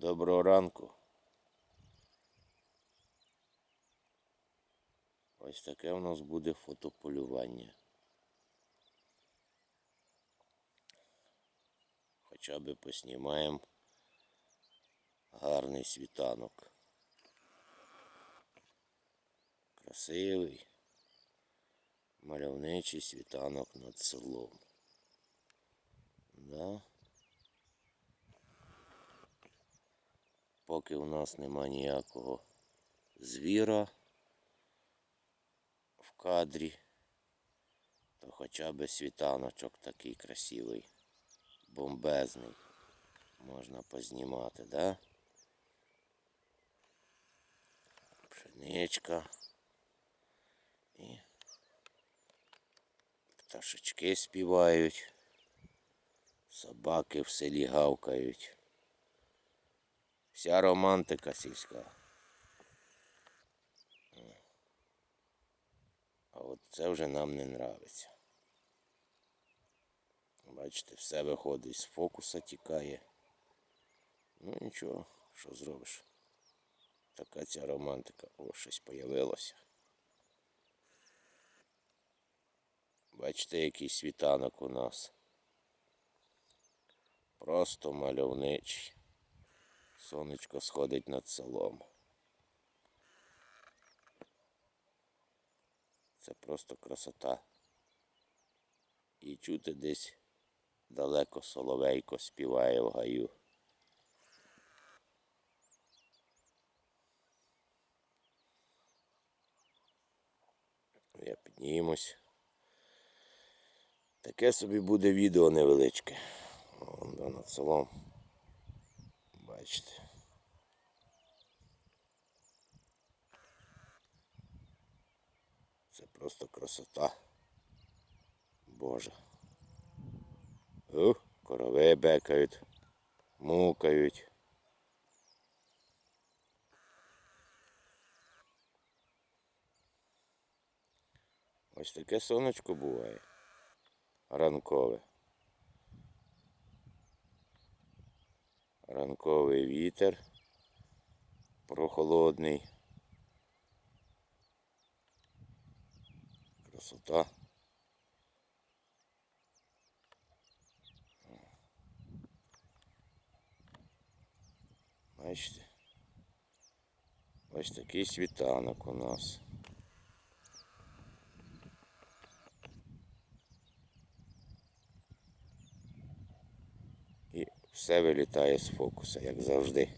Доброго ранку. Ось таке у нас буде фотополювання. Хоча би поснімаємо гарний світанок. Красивий, мальовничий світанок над селом. Да? Поки у нас нема ніякого звіра в кадрі, то хоча б світаночок такий красивий, бомбезний. Можна познімати, да? Пшеничка. І пташечки співають, собаки в селі гавкають. Вся романтика сільська. А от це вже нам не нравиться. Бачите, все виходить з фокуса тікає. Ну нічого, що зробиш. Така ця романтика. О, щось появилося. Бачите, який світанок у нас. Просто мальовничий. Сонечко сходить над селом. Це просто красота. І чути десь далеко соловейко співає в гаю. Я піднімусь. Таке собі буде відео невеличке. Вон над селом. Бачите. Це просто красота. Боже. Ух, корови бекають, мукають. Ось таке сонечко буває. Ранкове. Ранковий вітер. Прохолодний. Красота. Бачите? Ось такий світанок у нас. І все вилітає з фокуса, як завжди.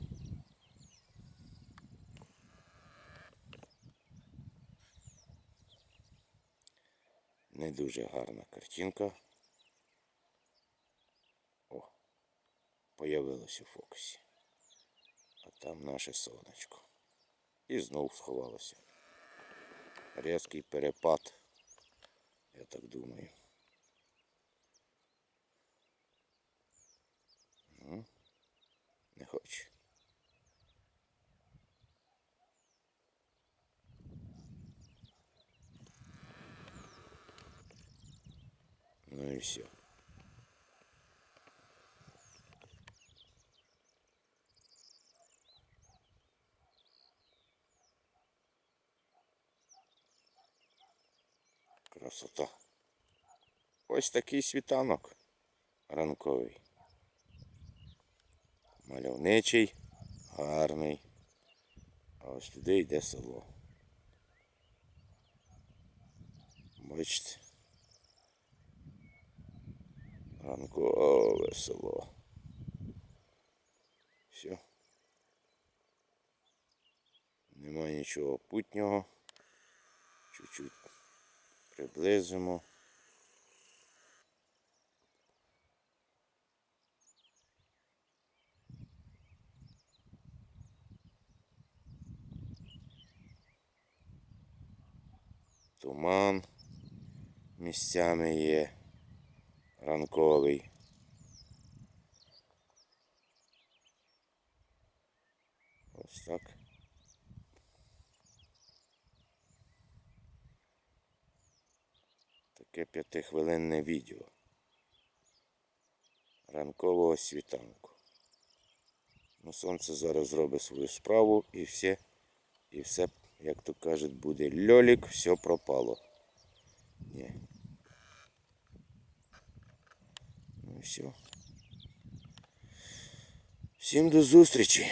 Не дуже гарна картинка. О, появилось у фокусі. А там наше сонечко. І знов сховалося. Різкий перепад, я так думаю. Не хоче. Ну і все. Красота. Ось такий світанок ранковий. Мальовничий, гарний. А ось туди йде село. Бачите. Ранкове село. Все. Нема нічого путнього. Чуть-чуть приблизимо. Туман місцями є ранковий. Ось так. Таке п'ятихвилинне відео ранкового світанку. Ну, сонце зараз зробить свою справу і все, і все, як то кажуть, буде льолік, все пропало. Ні. Ну і все. Всім до зустрічі.